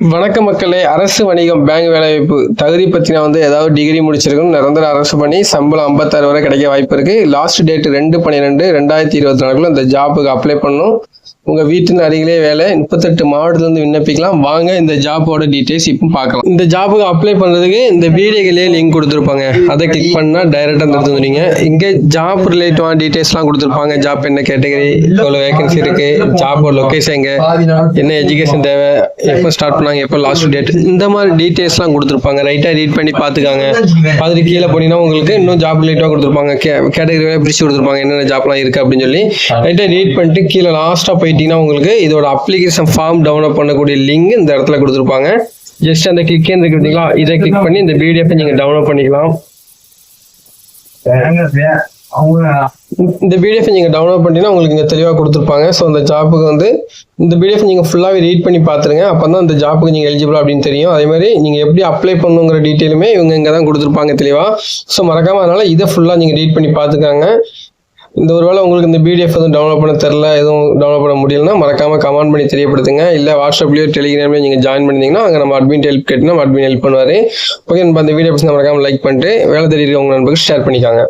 வணக்க மக்களே அரசு வணிகம் பேங்க் வேலைவாய்ப்பு தகுதி பற்றின வந்து ஏதாவது டிகிரி முடிச்சிருக்கணும். நிரந்தர அரசு பணி சம்பளம் ஐம்பத்தாறு வரை கிடைக்க வாய்ப்பு இருக்கு. லாஸ்ட் டேட் ரெண்டு பன்னிரெண்டு ரெண்டாயிரத்தி இருபத்தி நாலுக்குள்ள இந்த ஜாப்புக்கு அப்ளை பண்ணணும். உங்க வீட்டின் அருகிலே வேலை முப்பத்தெட்டு மாவட்டத்துல இருந்து விண்ணப்பிக்கலாம். வாங்க இந்த ஜாப்போட டீடைல்ஸ் இப்போ பார்க்கலாம். இந்த ஜாப்புக்கு அப்ளை பண்றதுக்கு இந்த வீடியோகளே லிங்க் கொடுத்துருப்பாங்க. அதை கிளிக் பண்ணா டைரக்டா வந்துருந்தீங்க இங்க ஜாப் ரிலேட்டிவான டீடைல்ஸ்லாம் கொடுத்துருப்பாங்க. ஜாப் என்ன கேட்டகரி எவ்வளோ வேகன்சி இருக்கு ஜாப்போட லொகேஷன் எங்க என்ன எஜுகேஷன் தேவை எப்போ ஸ்டார்ட் பண்ணாங்க எப்போ லாஸ்ட் டேட் இந்த மாதிரி டீட்டெயில்ஸ்லாம் கொடுத்துருப்பாங்க. ரைட்டாக ரீட் பண்ணி பார்த்துக்காங்க. பார்த்துட்டு கீழே போனீங்கன்னா உங்களுக்கு இன்னும் ஜாப் ரிலேட்டாக கொடுத்துருப்பாங்க. கே கேட்டகரி பிரித்து கொடுத்துருப்பாங்க. என்னென்ன ஜாப்லாம் இருக்குது அப்படின்னு சொல்லி. ரைட்டாக ரீட் பண்ணிட்டு கீழே லாஸ்ட்டாக போயிட்டீங்கன்னா உங்களுக்கு இதோட அப்ளிகேஷன் ஃபார்ம் டவுன்லோட் பண்ணக்கூடிய லிங்க் இந்த இடத்துல கொடுத்துருப்பாங்க. ஜஸ்ட் அந்த கிளிக்கே இருக்கு பார்த்தீங்களா? இதை கிளிக் பண்ணி இந்த பிடிஎஃப் நீங்கள் டவுன்லோட் பண்ணிக்கலாம். அவங்க இந்த பிடிஎஃப் நீங்கள் டவுன்லோட் பண்ணிட்டீங்கன்னா உங்களுக்கு இங்கே தெளிவாக கொடுத்துருப்பாங்க. ஸோ அந்த ஜாப்புக்கு வந்து இந்த பிடிஎஃப் நீங்கள் ஃபுல்லாகவே ரீட் பண்ணி பார்த்துருங்க. அப்போ தான் அந்த ஜாப்புக்கு நீங்கள் எலிஜிபிள் அப்படின்னு தெரியும். அதே மாதிரி நீங்கள் எப்படி அப்ளை பண்ணுங்கிற டீட்டெயிலுமே இவங்க இங்கே தான் கொடுத்துருப்பாங்க தெளிவாக ஸோ மறக்காமல் அதனால் இதை ஃபுல்லாக நீங்கள் ரீட் பண்ணி பார்த்துக்காங்க. இந்த ஒரு வேளை உங்களுக்கு இந்த பிடிஎஃப் எதுவும் டவுன்லோட் பண்ண தெரில எதுவும் டவுன்லோட் பண்ண முடியலன்னா மறக்காமல் கமெண்ட் பண்ணி தெரியப்படுத்துங்க. இல்லை வாட்ஸ்அப்லேயோ டெலிகிராம்லேயோ நீங்கள் ஜாயின் பண்ணிங்கன்னா அங்கே நம்ம அட்மின் ஹெல்ப் கேட்டுனா அட்மின் ஹெல்ப் பண்ணுவார். ஓகே நம்ம அந்த வீடியோ பற்றி மறக்காமல் லைக் பண்ணிட்டு வேலை தேடி இருக்கவங்க நண்பருக்கு ஷேர் பண்ணிக்காங்க.